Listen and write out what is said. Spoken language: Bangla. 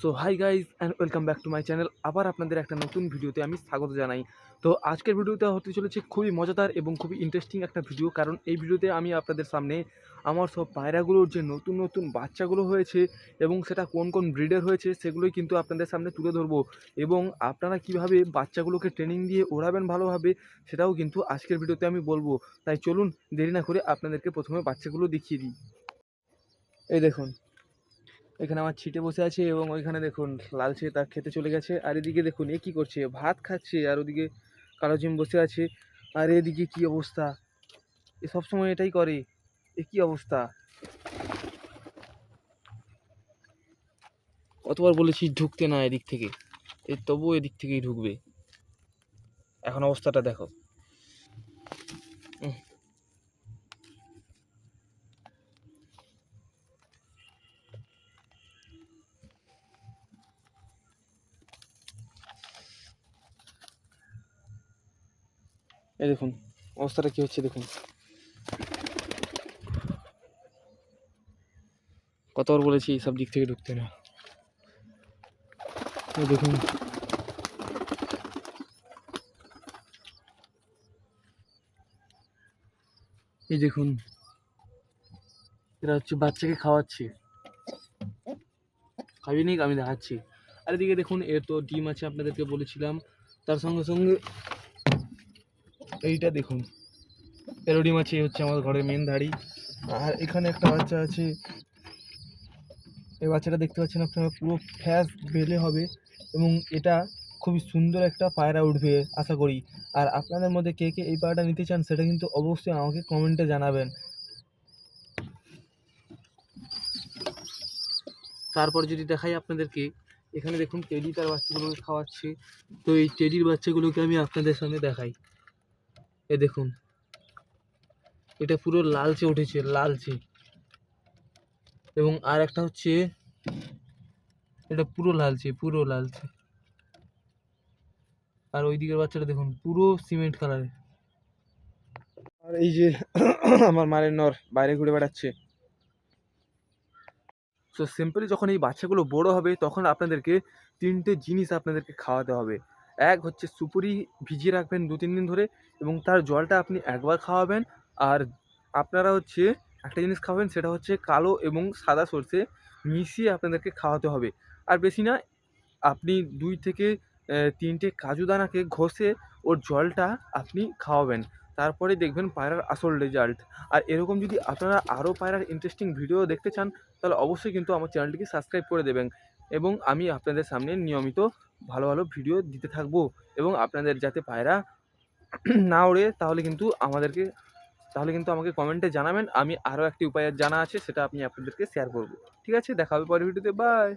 So hi guys and welcome back to my channel. আবার আপনাদের একটা নতুন ভিডিওতে আমি স্বাগত জানাই। তো আজকের ভিডিওতে হতে চলেছে খুবই মজাদার এবং খুবই ইন্টারেস্টিং একটা ভিডিও, কারণ এই ভিডিওতে আমি আপনাদের সামনে আমার সব পায়রাগুলোর যে নতুন নতুন বাচ্চাগুলো হয়েছে এবং সেটা কোন কোন ব্রিডের হয়েছে সেগুলোই কিন্তু আপনাদের সামনে তুলে ধরবো এবং আপনারা কীভাবে বাচ্চাগুলোকে ট্রেনিং দিয়ে ওড়াবেন ভালোভাবে সেটাও কিন্তু আজকের ভিডিওতে আমি বলব। তাই চলুন দেরি না করে আপনাদেরকে প্রথমে বাচ্চাগুলো দেখিয়ে দিই। এই দেখুন এখানে আমার ছিটে বসে আছে এবং ওইখানে দেখুন লালচে তার খেতে চলে গেছে। আর এদিকে দেখুন, এ কী করছে? ভাত খাচ্ছে আর ওদিকে কালো জিম বসে আছে। আর এদিকে কি অবস্থা? এ সবসময় এটাই করে। এ কি অবস্থা? কতবার বলেছি ঢুকতে না এদিক থেকে। এ তবুও এদিক থেকেই ঢুকবে। এখন অবস্থাটা দেখো। এই দেখুন, অবস্থাটা কি হচ্ছে দেখুন। কতবার বলেছি এইসব দিক থেকে ঢুকতে না। দেখুন। এই দেখুন, এরা হচ্ছে বাচ্চাকে খাওয়াচ্ছে। খাইয়ে নিক, আমি দেখাচ্ছি। আর এদিকে দেখুন, এর তো ডিম আছে আপনাদেরকে বলেছিলাম। তার সঙ্গে সঙ্গে এইটা দেখুন। এরও ডিম আছে এই হচ্ছে আমার ঘরের মেন ধাড়ি। আর এখানে একটা বাচ্চা আছে। এই বাচ্চাটা দেখতে পাচ্ছেন আপনারা, পুরো ফ্যাস বেলে হবে এবং এটা খুবই সুন্দর একটা পায়রা উঠবে, আশা করি। আর আপনাদের মধ্যে কে কে এই পায়রাটা নিতে চান, সেটা কিন্তু অবশ্যই আমাকে কমেন্টে জানাবেন। তারপর যদি দেখাই আপনাদেরকে, এখানে দেখুন টেডি তার বাচ্চাগুলোকে খাওয়াচ্ছে। তো এই টেডির বাচ্চাগুলোকে আমি আপনাদের সামনে দেখাই। এ দেখুন। এটা পুরো লালচে উঠেছে, লালচে। এবং আর একটা হচ্ছে, এটা পুরো লালচে পুরো লালচে। আর ওই দিকের বাচ্চাটা দেখুন, পুরো সিমেন্ট কালারের আর এই যে আমার মারের নর বাইরে ঘুরে বেড়াচ্ছে। তো সিম্পলি যখন এই বাচ্চাগুলো বড় হবে, তখন আপনাদেরকে তিনটে জিনিস আপনাদেরকে খাওয়াতে হবে। এক হচ্ছে সুপুরি ভিজিয়ে রাখবেন দু, তিন দিন ধরে এবং তার জলটা আপনি একবার খাওয়াবেন। আর আপনারা হচ্ছে একটা জিনিস খাওয়াবেন সেটা হচ্ছে কালো এবং সাদা সর্ষে মিশিয়ে আপনাদেরকে খাওয়াতে হবে। আর বেশি না, আপনি দুই থেকে তিনটে কাজু দানাকে ঘষে ওর জলটা আপনি খাওয়াবেন। তারপরে দেখবেন পায়রার আসল রেজাল্ট আর এরকম যদি আপনারা আরও পায়রার ইন্টারেস্টিং ভিডিও দেখতে চান, তাহলে অবশ্যই কিন্তু আমার চ্যানেলটিকে সাবস্ক্রাইব করে দেবেন। এবং আমি আপনাদের সামনে নিয়মিত ভালো ভালো ভিডিও দিতে থাকব এবং আপনাদের যাতে পায়রা না ওড়ে, তাহলে কিন্তু আমাদেরকে, তাহলে কিন্তু আমাকে কমেন্টে জানাবেন। আমি আরও একটি উপায় জানা আছে, সেটা আমি আপনাদেরকে শেয়ার করব। ঠিক আছে, দেখা হবে পরের ভিডিওতে বাই